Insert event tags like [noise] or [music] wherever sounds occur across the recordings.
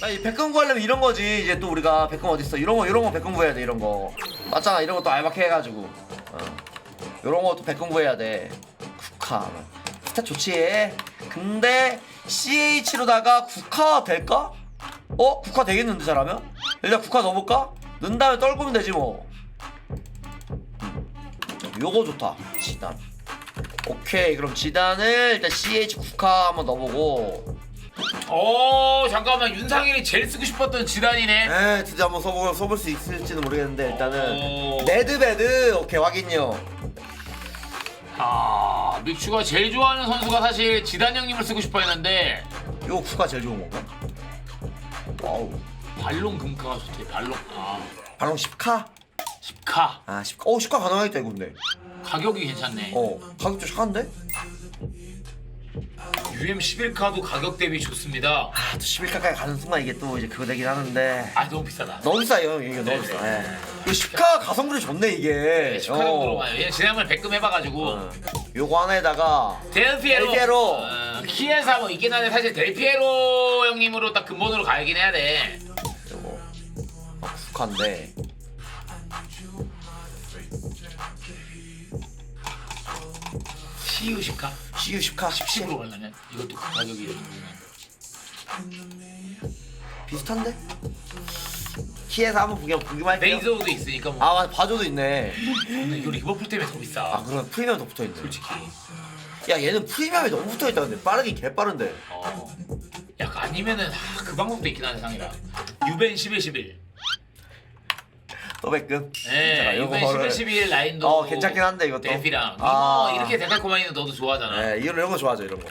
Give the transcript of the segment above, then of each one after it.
아니 백금 구하려면 이런 거지 이제 또 우리가 백금 어디 있어 이런 거 이런 거 백금 구해야 돼 이런 거 맞잖아 이런 것도 알바케 해가지고 어. 이런 것도 백금 구해야 돼 국화 스탯 좋지 근데 CH로다가 국화 될까? 어? 국화 되겠는데 잘하면? 일단 국화 넣어볼까? 넣은 다음에 떨구면 되지 뭐 음. 요거 좋다 지단 오케이 그럼 지단을 일단 CH 국화 한번 넣어보고 어 잠깐만 윤상일이 제일 쓰고 싶었던 지단이네. 에 드디어 한번 써볼, 써볼 수 있을지는 모르겠는데 일단은 오. 레드베드 오케이 확인요 아 믹슈가 제일 좋아하는 선수가 사실 지단 형님을 쓰고 싶어했는데 요 쿠가 제일 좋은 건가? 와우 발롱 금카가 좋대. 발롱 아 발롱 10카? 10카 아 10카 어 10카 가능하겠다 이거 근데 가격이 괜찮네. 어 가격 좀 착한데? UM 11카도 가격 대비 좋습니다. 아 또 11카까지 가는 순간 이게 또 이제 그거 되긴 하는데 아 너무 비싸다. 너무 비싸요 이게 너무 네, 비싸 네. 예. 이거 10카 가성비도 좋네 이게 10카 정도로 어. 가요. 얘 지난번에 백금 해봐가지고 어. 요거 하나에다가 델피에로. 델피에로. 어, 키에사 뭐 있긴 한데 사실 델피에로 형님으로 딱 근본으로 가긴 해야 돼. 요거 아 9카인데 CU 10카? 10카 10으로 가려면 이것도 그 가격이 비슷한데? 키에서 한번 보기, 보기만 할게요. 레이저도 있으니까 뭐. 아 맞아. 바조도 있네. 근데 이거 리버풀 때문에 더 비싸. 아 그럼 프리미엄 더 붙어 있네. 솔직히. 야 얘는 프리미엄이 너무 붙어 있다. 근데 빠르긴 개 빠른데. 어. 약간 아니면은 아, 그 방법도 있긴 한데 상이라. 유벤 11 11 또 백금 네 유벤 11 11 라인도 어, 괜찮긴 한데, 이것도. 델피랑. 아. 이거 이렇게 데칼코마니는 너도 좋아하잖아. 네 이런, 이런 거 좋아하죠 이런 거.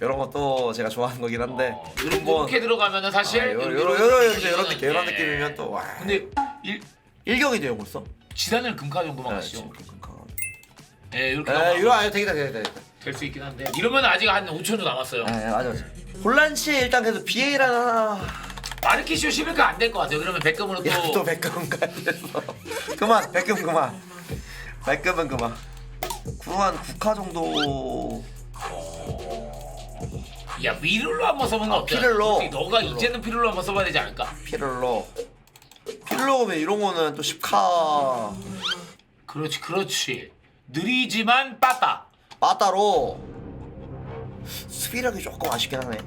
이런 것도 제가 좋아하는 거긴 한데. 어, 이렇게 들어가면은 사실 아, 요런 이렇게 요런 이런 느낌 이런 예. 느낌이면 또 와. 근데 일, 일경이 돼요 벌써? 지단을 금카 정도만 네, 가시죠. 네 이렇게 에 이거 아유 되겠다 되겠다 되겠다. 될 수 있긴 한데. 이러면 아직 한 5천 도 남았어요. 에 맞아 맞아. 혼란시 일단 그래도 BA라는 하나 마르키쇼 11카 안될 것 같아요. 그러면 백금으로 야 또 또 백금 가야 돼서. [laughs] 그만 백금 그만. 백금은 그만. 구한 국화 정도. 야 미룰로 한번 써보는 거 아, 어때? 피를로. 솔직히 너가 피를로. 이제는 피를로 한번 써봐야 되지 않을까? 피를로. 피를로 오면 이런 거는 또 10카. 그렇지 그렇지. 느리지만 빠따. 빠따로. 수비력이 조금 아쉽긴 하네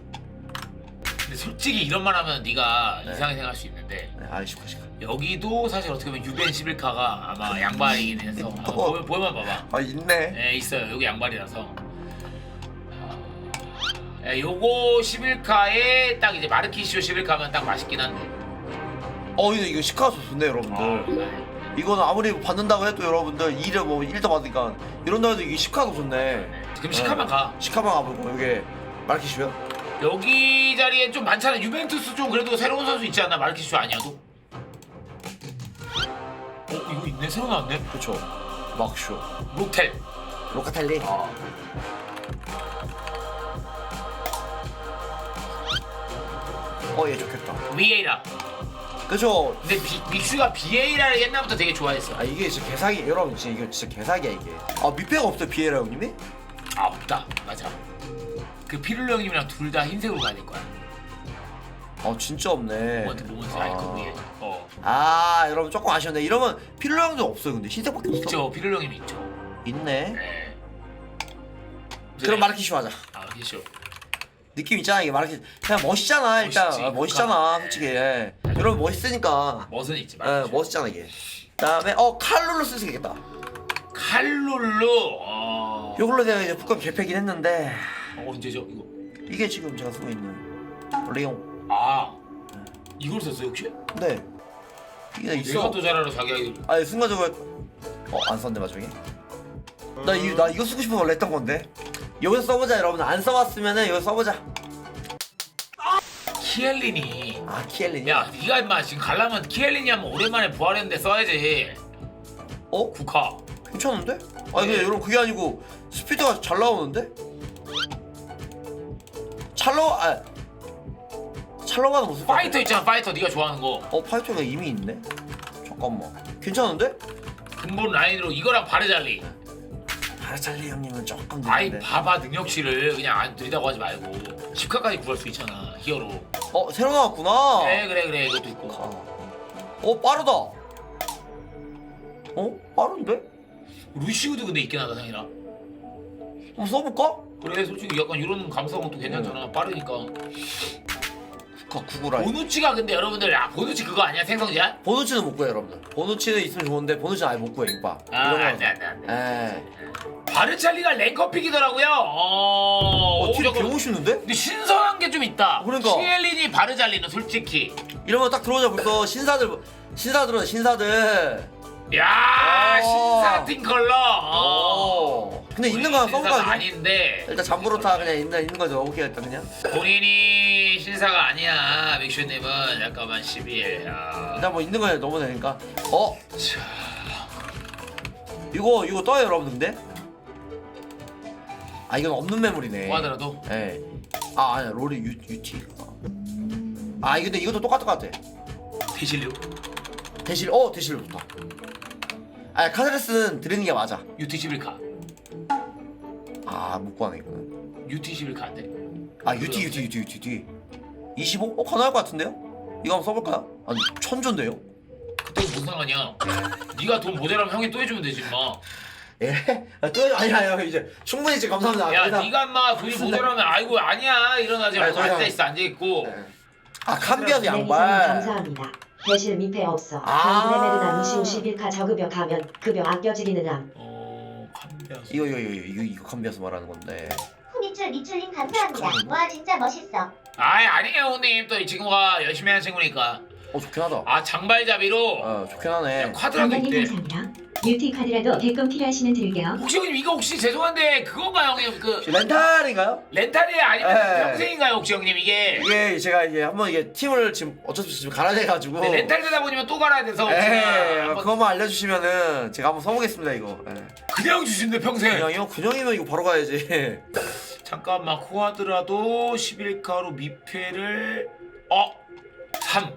근데 솔직히 이런 말 하면 네가 네. 이상하게 생각할 수 있는데 네, 아 10카 10카 여기도 사실 어떻게 보면 유벤 11카가 아마 양발이긴 해서 어. 한번 보면, 보면 봐봐. 아 있네. 네 있어요. 여기 양발이라서. 네, 요거 11카에 딱 이제 마르키쇼 11카면 딱 맛있긴 한데. 어 이거 이거 10카 좋네 여러분들. 어, 네. 이거는 아무리 받는다고 해도 여러분들 2를 뭐 1도 받으니까 이런다 해도 이게 10카도 좋네 그럼 10카만 가. 10카만 가보고 여기 마르키슈요? 여기 자리에 좀 많잖아. 유벤투스 좀 그래도 새로운 선수 있지 않나? 마르키쇼 아니어도? 어 이거 있네? 새로 나왔네? 그쵸. 막슈 록텔. 로카텔리. 어얘 좋겠다. 위에이라. 그쵸. 근데 비, 믹슈가 비에이라를 옛날부터 되게 좋아했어. 아 이게 진짜 개사기 여러분 진짜 이거 진짜 개사기야 이게. 아 밑배가 없어요 비에라 형님이? 아 없다. 맞아. 그 피룰로 형님이랑 둘 다 흰색으로 가야 될 거야. 아 진짜 없네. 모먼트 모먼트 아이콘 위에. 어. 아 여러분 조금 아쉬웠네 이러면 필로 형도 없어요 근데. 흰색밖에 없어. 있죠. 피룰로 형님 있죠. 있네. 네. 그럼 마르키슈 하자. 아 그렇죠 느낌 있잖아 이게 마르키. 그냥 멋있잖아 일단. 멋있지, 아, 멋있잖아 그러니까. 솔직히. 예. 여러분 멋있으니까. 멋은 있지 예, 마 멋있잖아 이게. 그다음에 어 칼룰로 쓸 수 있겠다 칼룰로. 어... 이걸로 내가 이제 북한 개패긴 했는데 어, 언제죠 이거? 이게 지금 제가 쓰고 있는 레용 아. 이걸 썼어 혹시? 네. 이게 있어. 내가 더 잘알아 자기가 아니 순간적으로 어안 썼네 나중에? 나, 이, 나 이거 쓰고 싶어 서 원래 했던 건데. 여기서 써보자 여러분. 안 써봤으면은 여기 서 써보자. 키엘린이. 아 키엘린이? 야 니가 임마 지금 갈라면 키엘린이 한번 오랜만에 부활했는데 써야지. 어? 국화 괜찮은데? 아니 근데 여러분 그게 아니고 스피드가 잘 나오는데? 찰로 아 찰로바는 무슨 파이터 있잖아 파이터 네가 좋아하는 거 어 파이터가 이미 있네 잠깐만 괜찮은데? 근본 라인으로 이거랑 바르잘리 바르찰리 형님은 조금 아이 늦는데. 봐봐 능력치를 그냥 안 들이다고 하지 말고 10카까지 구할 수 있잖아 히어로 어 새로 나왔구나. 그래 그래 그래 이것도 있고 어 빠르다. 어 빠른데? 루시우도 근데 있긴 하다 상이라 한번 써볼까? 그래 솔직히 약간 이런 감성은 또 괜찮잖아 빠르니까 구구라이. 보누치가 근데 여러분들 아 보누치 그거 아니야 생성 제한? 보누치는 못 구해 여러분들. 보누치는 있으면 좋은데 보누치는 아예 못 구해 이봐. 아. 안돼 안돼 안돼 에. 바르찰리가 랭커픽이더라고요 어... 어, 딜 잠깐만. 개멋있는데? 근데 신선한 게 좀 있다 그러니까. 시엘린이 바르잘리는 솔직히 이러면 딱 들어오자 벌써 신사들 신사 들어 신사들. 야 어. 신사 팀 컬러 어. 어. 근데 있는 거 하나 신사가 그냥? 아닌데 일단 잠부로타 그냥 있는 있는 거 넣어볼게요 일단 그냥. 본인이 신사가 아니야 믹슈님은 잠깐만 11 야. 일단 뭐 있는 거에 넣으면 되니까. 어 자, 이거 이거 떠요 여러분들 근데? 아 이건 없는 매물이네. 뭐 하더라도 예. 아 아니야 롤이 유 유티. 아 이거 근데 이것도 똑같을 것 같아. 대실류 대실 어 대실 좋다. 아 카드레스는 드리는 게 맞아. UT 11카 아못 구하네 이거는. UT 11카 안돼 아 UT UT UT UT UT. 25? 어 가능할 것 같은데요? 이거 한번 써볼까요? 아니 천조인데요? 그때 무슨 상관이야 네가 돈 모자라면 형이 또 해주면 되지 마 예? 아, 또 아니야 형 이제 충분히 이제 감사합니다. 야, 일단- 네가 인마 돈이 모자라면 아이고 아니야 일어나지 아니, 말고 앉아 있어 앉아 있고 네. 아 캄비아스 네, 양말. 대실 민폐 없어. 아. 강인의 메르나 무시 51카 저급여 가면 급여 아껴지리는 암. 어 캄비아스 이거 이거 이거 이거 이거 캄비아스 말하는 건데. 후미줄 미출님 감사합니다. 와 진짜 멋있어. 아이 아니에요 형님 또 이 친구가 열심히 하는 친구니까 어 좋긴 하다. 아 장발잡이로 어 좋긴 하네. 쿼드라도 강인님 있대 감사합니다. 뷰티 카드라도 개껌 필요하시면 들게요. 혹시 형님 이거 혹시 죄송한데 그건가요 형님 그 렌탈인가요? 렌탈이 아니면 네. 평생인가요 혹시 형님 이게 이게 제가 이제 한번 이게 팀을 지금 어쩔 수 없이 지금 갈아내 가지고. 네, 렌탈 되다 보면 또 갈아야 돼서 예, 제가 한번 그것만 알려주시면은 제가 한번 써보겠습니다 이거. 예. 그냥 주신대 평생 그냥이요? 그냥이면 이거 바로 가야지. [laughs] 잠깐만 코아드라도 11카로 미패를 어? 3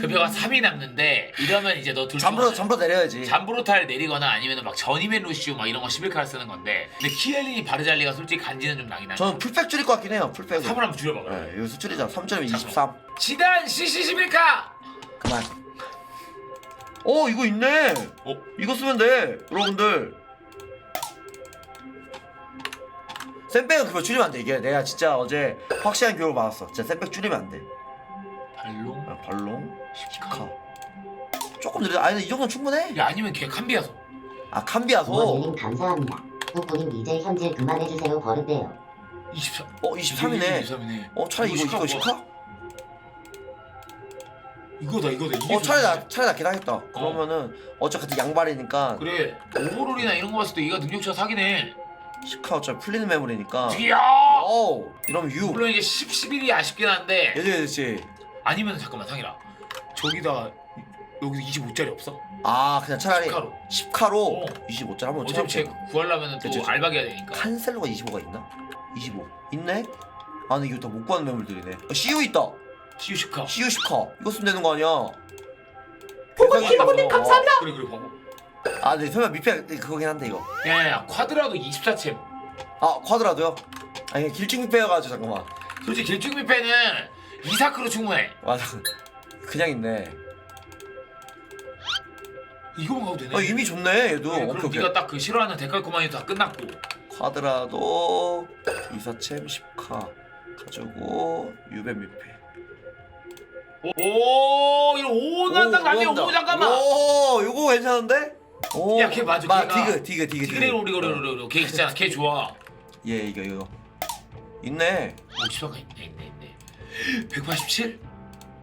급여가 3이 남는데 이러면 이제 너둘 잠부로 잠부로 내려야지. 잠브로타를 내리거나 아니면 막 전이맨 루시우 막 이런 거 11카를 쓰는 건데 근데 키엘린이 바르잘리가 솔직히 간지는 좀 나긴 하네 저는 풀백 줄일 것 같긴 해요. 풀백을. 3을 한번 줄여봐 예, 이거 수줄이자. 3점이 23. 지단 CC 11카 그만. 어 이거 있네. 어? 이거 쓰면 돼, 여러분들. 쌤백은 그거 줄이면 안 돼. 이게 내가 진짜 어제 확실한 교육을 받았어. 진짜 쌤백 줄이면 안 돼. 아, 시카. 조금 느려. 아니 이 정도는 충분해. 야 아니면 걔 캄비아서 아 캄비아소. 부모님 감사합니다. 꾸꾸님 이제 현질 그만해주세요 버릇돼요. 24 어 23이네. 23이네 어 차라리 이거 이거 시카? 이거다 이거다 이게 어 차라리. 나 차라리 낫긴 하겠다. 그러면은 어차피 양발이니까 그래 오버롤이나 이런 거 봤을 때 얘가 능력치가 사기네 시카 어차피 풀리는 매물이니까. 이야 오 이러면 유. 물론 이게 10, 11이 아쉽긴 한데 예지 예지. 아니면 잠깐만 상이라 저기다 여기서 25짜리 없어? 아 그냥 차라리 10카로. 10카로 어. 25짜 한번 어차피 쟤 채워볼게. 구하려면 또 그치, 그치. 알바기 해야 되니까. 칸셀로가 25가 있나? 25 있네? 아 근데 이거 다 못 구하는 매물들이네. 어, CU 있다! 시우시카 CU 10카 이거 쓰면 되는 거 아니야? 피버님 감사합니다. 그래 그래 봐봐. 아 근데 설마 미패 그거긴 한데 이거. 야야야 쿼드라도 24챔. 아 쿼드라도요? 아니 길쭉 미패여가지고 잠깐만. 솔직히 길쭉미패는 이사크로 충분해. 맞아 그냥 있네. 이거만 가도 되네? 아 이미 좋네 얘도. 그래, 오케이 그럼 오케이. 네가 딱 그 싫어하는 데칼 코마니도 다 끝났고. 쿼드라도 이사챔 10카 가지고 유벤 미패 오 이거 오 난다 나네 오 잠깐만. 오 요거 괜찮은데? 오, 야, 걔 맞아, 마, 걔가. 디그 디그 디그 디그레 오리 오리 오리 오리 걔 있잖아 걔 좋아. 예 이거 이거. 있네. 오 시바가 있네 있네 있네 187?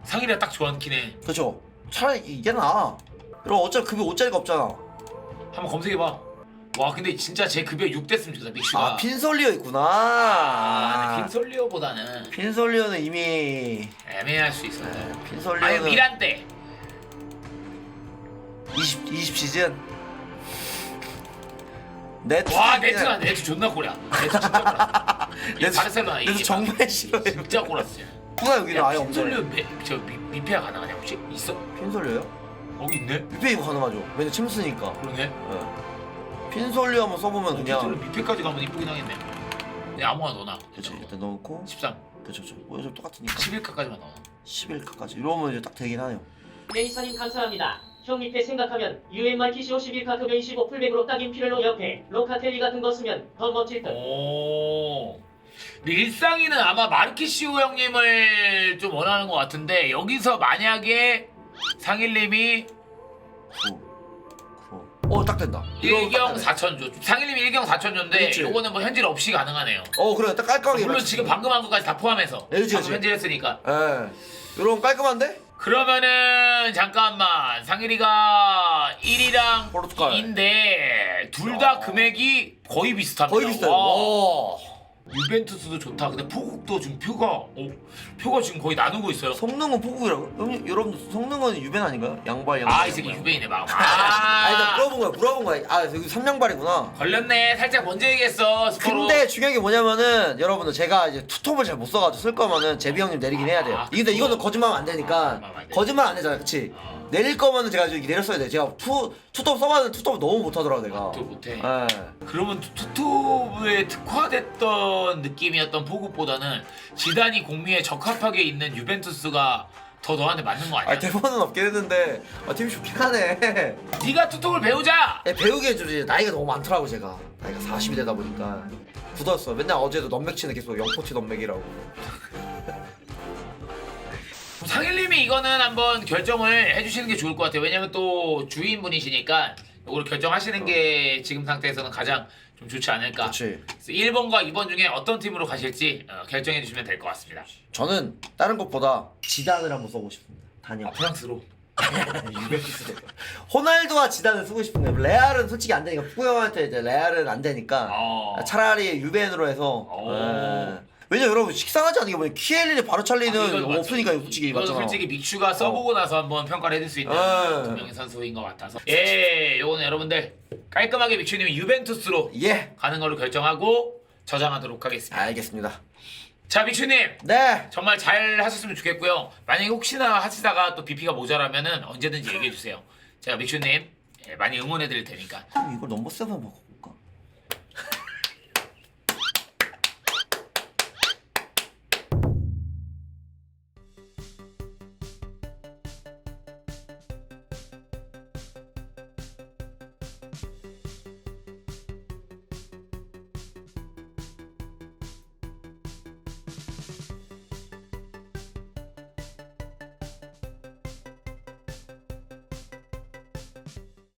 상일이가 딱 좋아하는 키네. 그렇죠. 차라리 이게 나아 그럼 어차피 급여 5짜리가 없잖아. 한번 검색해봐. 와 근데 진짜 제 급여 6 됐으면 좋겠다 믹슈가. 아 핀솔리오 있구나. 아, 근데 핀솔리오보다는 핀솔리오는 이미 애매할 수 있어 네, 아니 핀솔리오는 미란 때. 20, 20 시즌. 네트 와 네트가 네트 존나 꼬랴 네트 진짜 꼬라 [laughs] 이 네트- 바르셀로나 네트 정말 싫어요 진짜 꼬랐어 구나 여기는 아예 없네 미, 저 미, 미페가 가능하냐 혹시? 있어? 핀솔리오요? 거기 있네? 밑에 이거 가능하죠 왜냐 챔스니까 그러네 예. 핀솔리 한번 써보면 그냥 그냥 밑에까지 가면 이쁘긴 하겠네. 네, 아무거나 넣어놔. 그렇지 일단 넣고 13, 그렇죠 그렇죠 뭐좀 똑같으니까 11카까지만 넣어. 11카까지 이러면 이제 딱 되긴 하네요 레이사님 감사합니다. 형 밑에 생각하면 UMR TCO 11카트 25 풀백으로 딱인 피렐로 옆에 로카텔리 같은 거 쓰면 더 멋질 듯. 오. 근데 일상이는 아마 마르키시오 형님을 좀 원하는 것 같은데 여기서 만약에 상일님이 9어딱 된다 이거 딱 1경 되네. 4천조 상일님이 1경 4천조인데 그렇지. 요거는 뭐 현질 없이 가능하네요 어 그래 딱 깔끔하게 물론 맞췄어. 지금 방금 한 것까지 다 포함해서 네, 그치, 방금 그치. 현질했으니까 예 이런 깔끔한데? 그러면은 잠깐만 상일이가 1이랑 포르투갈. 2인데 둘다 어. 금액이 거의 비슷합니다 거의 비슷해요 와. 와. 유벤투스도 좋다. 근데 포국도 지금 표가 어, 표가 지금 거의 나누고 있어요. 성능은 포국이라고? 형님 여러분 성능은 유벤 아닌가요? 양발 양발 아 이 새끼 유벤이네 막 아, [laughs] 아니 나 아, 물어본 거야 물어본 거야. 아 여기 삼양발이구나. 걸렸네. 살짝 먼저 얘기했어 스포로. 근데 중요한 게 뭐냐면은 여러분들 제가 이제 투톱을 잘 못 써가지고 쓸 거면은 제비 형님 내리긴 해야 돼요. 아, 근데 이거는. 거짓말하면 안 되니까. 거짓말하면 안 돼. 거짓말 안 되잖아 그치? 어. 내릴 거면은 제가 이렇게 내렸어야 돼. 제가 투, 투톱 써봤는데 투톱 너무 못하더라고 내가. 또 못해. 예. 그러면 투투브에 특화됐던 느낌이었던 포국보다는 지단이 공미에 적합하게 있는 유벤투스가 더 너한테 맞는 거 아니야? 아 대본은 없긴 했는데 아, 팀이 좋긴 하네. [laughs] 네가 투톱을 배우자! 예, 배우게 해주지. 나이가 너무 많더라고 제가. 나이가 40이 되다 보니까. 굳었어. 맨날 어제도 넘맥치는 계속 영포치 넘맥이라고 상일님이 이거는 한번 결정을 해주시는 게 좋을 것 같아요. 왜냐면 또 주인분이시니까 이걸 결정하시는 게 지금 상태에서는 가장 좀 좋지 않을까. 그렇지 그래서 1번과 2번 중에 어떤 팀으로 가실지 어, 결정해 주시면 될 것 같습니다. 저는 다른 것보다 지단을 한번 써보고 싶습니다 단역 아, 프랑스로. [laughs] 유벤투스. 호날두와 지단을 쓰고 싶은데 레알은 솔직히 안 되니까 푸구 형한테 이제 레알은 안 되니까 어. 차라리 유벤으로 해서 오. 예. 왜냐 여러분 식상하지 않은 게 뭐냐 키엘리니 바로 아, 찰리는 이건 맞죠. 없으니까 솔직히 이건 맞잖아 솔직히 믹슈가 써보고 나서 한번 평가를 해줄 수 있는 어. 두 명의 선수인 것 같아서 예, 요거는 여러분들 깔끔하게 믹슈님이 유벤투스로 예 가는 걸로 결정하고 저장하도록 하겠습니다. 알겠습니다 자, 믹슈님 네 정말 잘 하셨으면 좋겠고요. 만약에 혹시나 하시다가 또 BP가 모자라면은 언제든지 얘기해 주세요. 제가 믹슈님 예, 많이 응원해 드릴 테니까. 이걸 넘버 세븐 먹고